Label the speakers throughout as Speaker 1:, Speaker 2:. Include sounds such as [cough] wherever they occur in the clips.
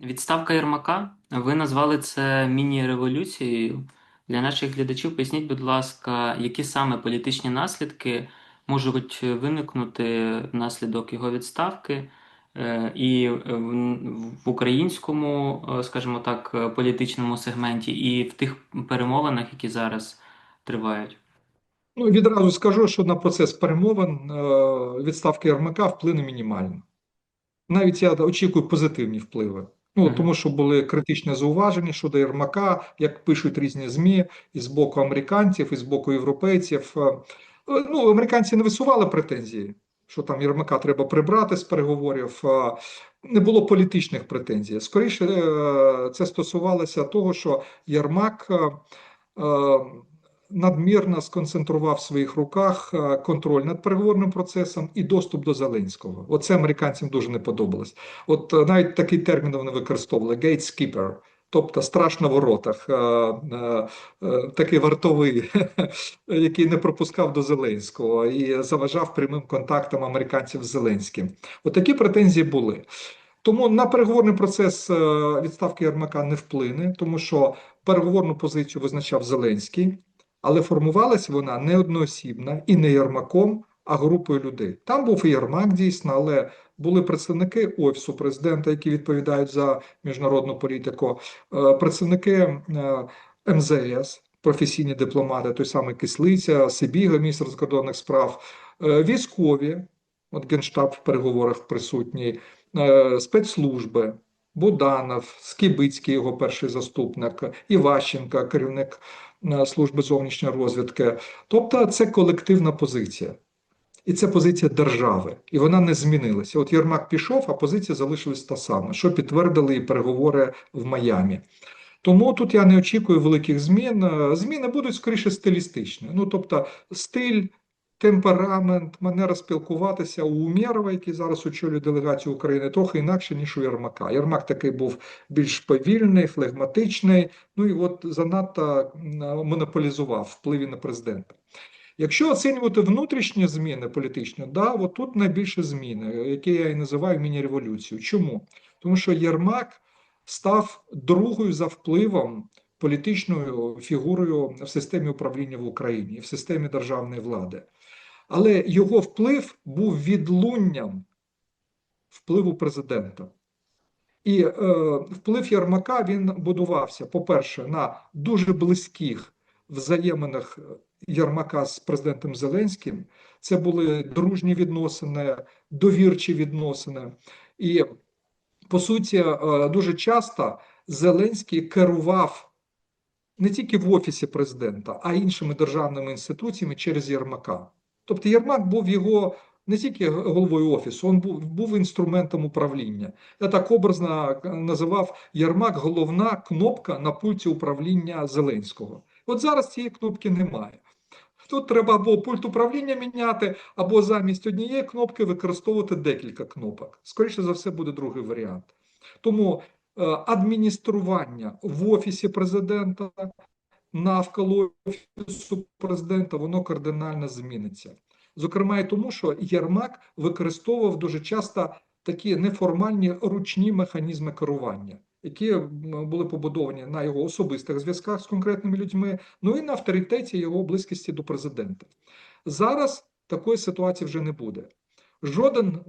Speaker 1: Відставка Єрмака. Ви назвали це міні-революцією. Для наших глядачів поясніть, будь ласка, які саме політичні наслідки можуть виникнути внаслідок його відставки, е, і в, українському, е, скажімо так, політичному сегменті, і в тих перемовинах, які зараз тривають.
Speaker 2: Ну, відразу скажу, що на процес перемовин е, відставки Єрмака вплине мінімально. Навіть я очікую позитивні впливи. Ну, тому що були критичні зауваження щодо Єрмака, як пишуть різні ЗМІ, і з боку американців, і з боку європейців. Е, Ну, американці не висували претензії, що там Єрмака треба прибрати з переговорів. Не було політичних претензій. Скоріше, е, це стосувалося того, що Єрмак е, надмірно сконцентрував в своїх руках е, контроль над переговорним процесом і доступ до Зеленського. Оце американцям дуже не подобалось. От е, навіть такий термін вони використовували gatekeeper, тобто страж на воротах, е, такий вартовий, [laughs] який не пропускав до Зеленського і заважав прямим контактам американців з Зеленським. От такі претензії були. Тому на переговорний процес відставки Єрмака не вплине, тому що переговорну позицію визначав Зеленський, але формувалася вона не одноосібна і не Єрмаком, а групою людей. Там був і Єрмак дійсно, але були представники Офісу президента, які відповідають за міжнародну політику, е, представники е, МЗС, професійні дипломати, той самий Кислиця, Сибіга, міністр закордонних справ, е, військові, от Генштаб в переговорах присутній, спецслужби. Буданов, Скибицький, його перший заступник, Іващенка, керівник служби зовнішньої розвідки. Тобто це колективна позиція. І це позиція держави, і вона не змінилася. От Єрмак пішов, а позиція залишилась та сама, що підтвердили і переговори в Майамі. Тому тут я не очікую великих змін. Е, Зміни будуть скоріше стилістичні. Ну тобто, стиль, темперамент, манера спілкуватися у Умєрова, який зараз очолює делегацію України, трохи інакше, ніж у Єрмака. Єрмак такий був більш повільний, флегматичний, ну і от занадто монополізував впливі на президента. Якщо оцінювати внутрішні зміни політичні, да, от тут найбільше зміни, які я і називаю міні-революцією. Чому? Тому що Єрмак став другою за впливом політичною фігурою в системі управління в Україні, в системі державної влади. Але його вплив був відлунням впливу президента. І е, вплив Єрмака він будувався, по-перше, на дуже близьких взаєминах Єрмака з президентом Зеленським. Це були дружні відносини, довірчі відносини. І, по суті, е, дуже часто Зеленський керував не тільки в офісі президента, а й іншими державними інституціями через Єрмака. Тобто Єрмак був його не тільки головою офісу, він був, був інструментом управління. Я так образно називав Єрмак головна кнопка на пульті управління Зеленського. От зараз цієї кнопки немає. Тут треба або пульт управління міняти, або замість однієї кнопки використовувати декілька кнопок. Скоріше за все, буде другий варіант. Тому е, адміністрування в офісі президента навколо офісу президента воно кардинально зміниться. Зокрема, і тому, що Єрмак використовував дуже часто такі неформальні ручні механізми керування, які були побудовані на його особистих зв'язках з конкретними людьми, ну і на авторитеті його близькості до президента. Зараз такої ситуації вже не буде. Жоден,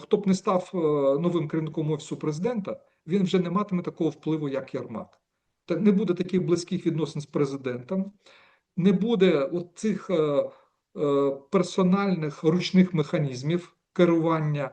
Speaker 2: хто б не став е, новим керівником офісу президента, він вже не матиме такого впливу, як Єрмак. Не буде таких близьких відносин з президентом, не буде от цих е, е, персональних ручних механізмів керування.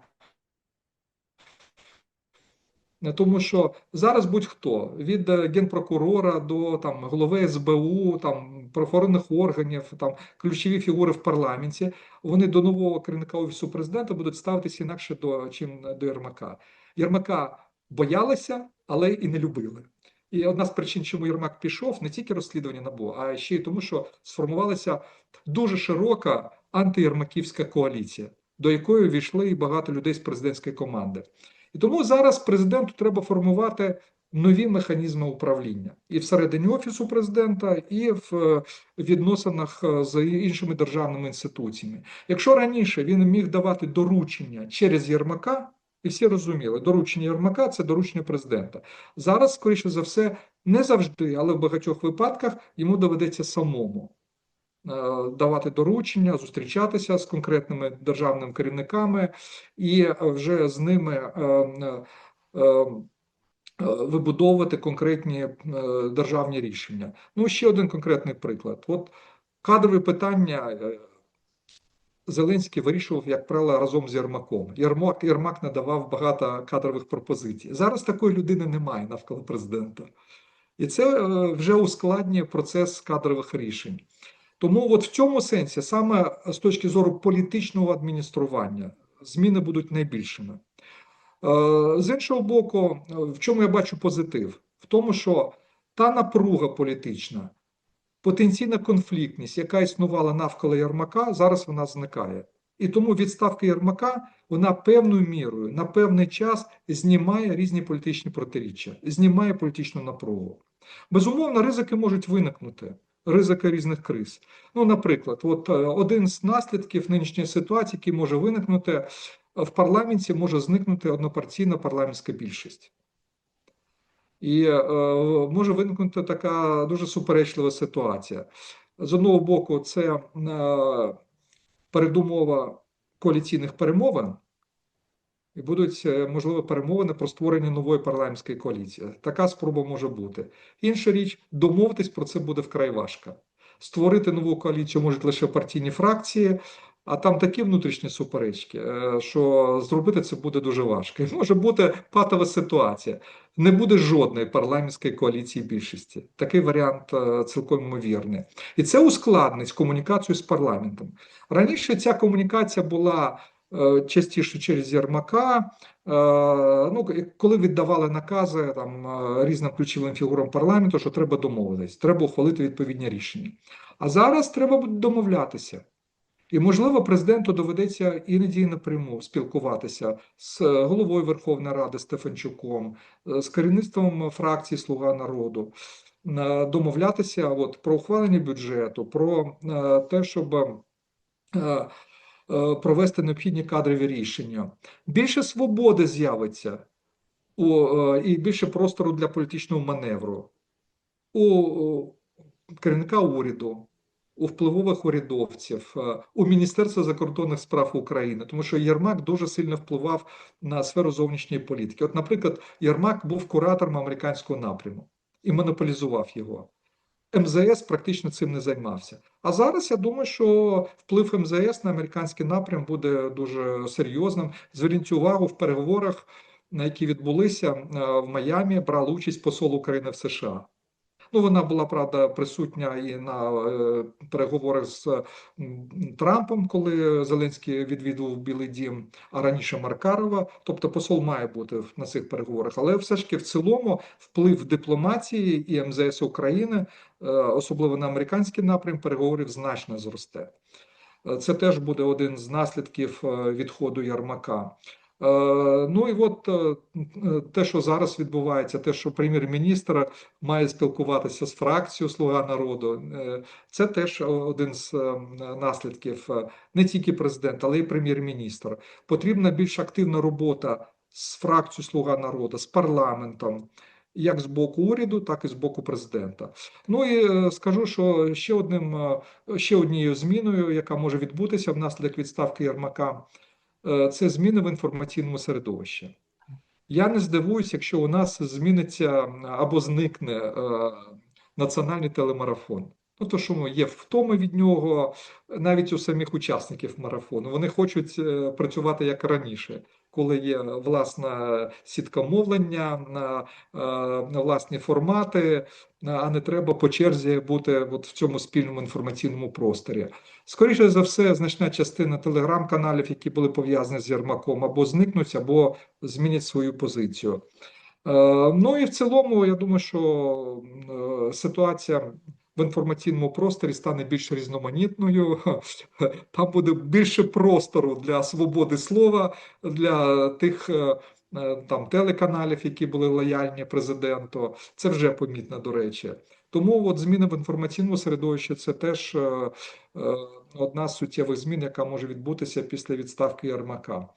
Speaker 2: Е, Тому що зараз будь-хто від генпрокурора до там голови СБУ, там правоохоронних органів, там ключові фігури в парламенті, вони до нового керівника офісу президента будуть ставитися інакше до чим до Єрмака. Єрмака боялися, але і не любили. І одна з причин, чому Єрмак пішов, не тільки розслідування НАБУ, а ще й тому, що сформувалася дуже широка антиєрмаківська коаліція, до якої війшли і багато людей з президентської команди. І тому зараз президенту треба формувати нові механізми управління і всередині офісу президента, і в е, відносинах е, з іншими державними інституціями. Якщо раніше він міг давати доручення через Єрмака, І всі розуміли, доручення Єрмака це доручення президента. Зараз, скоріше за все, не завжди, але в багатьох випадках йому доведеться самому е, давати доручення, зустрічатися з конкретними державними керівниками і вже з ними е, е, вибудовувати конкретні державні рішення. Ну, ще один конкретний приклад. От кадрові питання Зеленський вирішував, як правило, разом з Єрмаком. Єрмак, Єрмак надавав багато кадрових пропозицій. Зараз такої людини немає навколо президента. І це е, вже ускладнює процес кадрових рішень. Тому от в цьому сенсі, саме з точки зору політичного адміністрування, зміни будуть найбільшими. Е, З іншого боку, в чому я бачу позитив? В тому, що та напруга політична, потенційна конфліктність, яка існувала навколо Єрмака, зараз вона зникає. І тому відставка Єрмака вона певною мірою на певний час знімає різні політичні протиріччя, знімає політичну напругу. Безумовно, ризики можуть виникнути, ризики різних криз. Ну, наприклад, от е, один з наслідків нинішньої ситуації, який може виникнути в парламенті, може зникнути однопартійна парламентська більшість. І е, може виникнути така дуже суперечлива ситуація. З одного боку, це е, передумова коаліційних перемовин, і будуть, е, можливо, перемовини про створення нової парламентської коаліції. Така спроба може бути. Інша річ, домовитись про це буде вкрай важко. Створити нову коаліцію можуть лише партійні фракції, а там такі внутрішні суперечки, е, що зробити це буде дуже важко. Може бути патова ситуація. Не буде жодної парламентської коаліції більшості. Такий варіант е, цілком ймовірний. І це ускладнить комунікацію з парламентом. Раніше ця комунікація була е, частіше через Єрмака. Ну, коли віддавали накази там різним ключовим фігурам парламенту, що треба домовитись, треба ухвалити відповідні рішення. А зараз треба домовлятися. І, можливо, президенту доведеться іноді напряму спілкуватися з е, головою Верховної Ради Стефанчуком, е, з керівництвом фракції Слуга народу, е, домовлятися от, про ухвалення бюджету, про те, щоб провести необхідні кадрові рішення. Більше свободи з'явиться і більше простору для політичного маневру у керівника уряду у впливових урядовців, е, у Міністерства закордонних справ України, тому що Єрмак дуже сильно впливав на сферу зовнішньої політики. От, наприклад, Єрмак був куратором американського напряму і монополізував його. МЗС практично цим не займався. А зараз я думаю, що вплив МЗС на американський напрям буде дуже серйозним. Зверніть увагу в переговорах, на які відбулися е, в Майамі, брав участь посол України в США. Ну, вона була правда присутня і на е, переговорах з Трампом, коли Зеленський відвідував Білий Дім, а раніше Маркарова. Тобто посол має бути на цих переговорах. Але все ж таки в цілому вплив дипломатії і МЗС України, е, особливо на американський напрям, переговорів значно зросте. Е, Це теж буде один з наслідків відходу Ярмака. Е, Ну і от е, е, те, що зараз відбувається, те, що прем'єр-міністр має спілкуватися з фракцією Слуга народу, це теж один з наслідків не тільки президента, але й прем'єр-міністра. Потрібна більш активна робота з фракцією Слуга народу, з парламентом. Як з боку уряду, так і з боку президента. Ну і скажу, що ще одним ще однією зміною, яка може відбутися внаслідок відставки Єрмака, це зміни в інформаційному середовищі. Я не здивуюсь, якщо у нас зміниться або зникне е, національний телемарафон. Ну, то що є втоми від нього навіть у самих учасників марафону. Вони хочуть е, працювати як раніше, коли є власна сітка мовлення, е, власні формати, а не треба по черзі бути от в цьому спільному інформаційному просторі. Скоріше за все, значна частина телеграм-каналів, які були пов'язані з Єрмаком, або зникнуть, або змінять свою позицію. Е, Ну і в цілому, я думаю, що е, ситуація в інформаційному просторі стане більш різноманітною. [laughs] Там буде більше простору для свободи слова, для тих е, е, там телеканалів, які були лояльні президенту. Це вже помітно, до речі. Тому от зміни в інформаційному середовищі це теж е, одна з суттєвих змін, яка може відбутися після відставки Єрмака.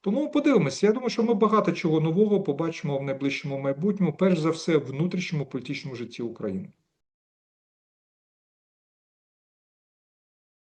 Speaker 2: Тому подивимося. Я думаю, що ми багато чого нового побачимо в найближчому майбутньому, перш за все, в внутрішньому політичному житті України.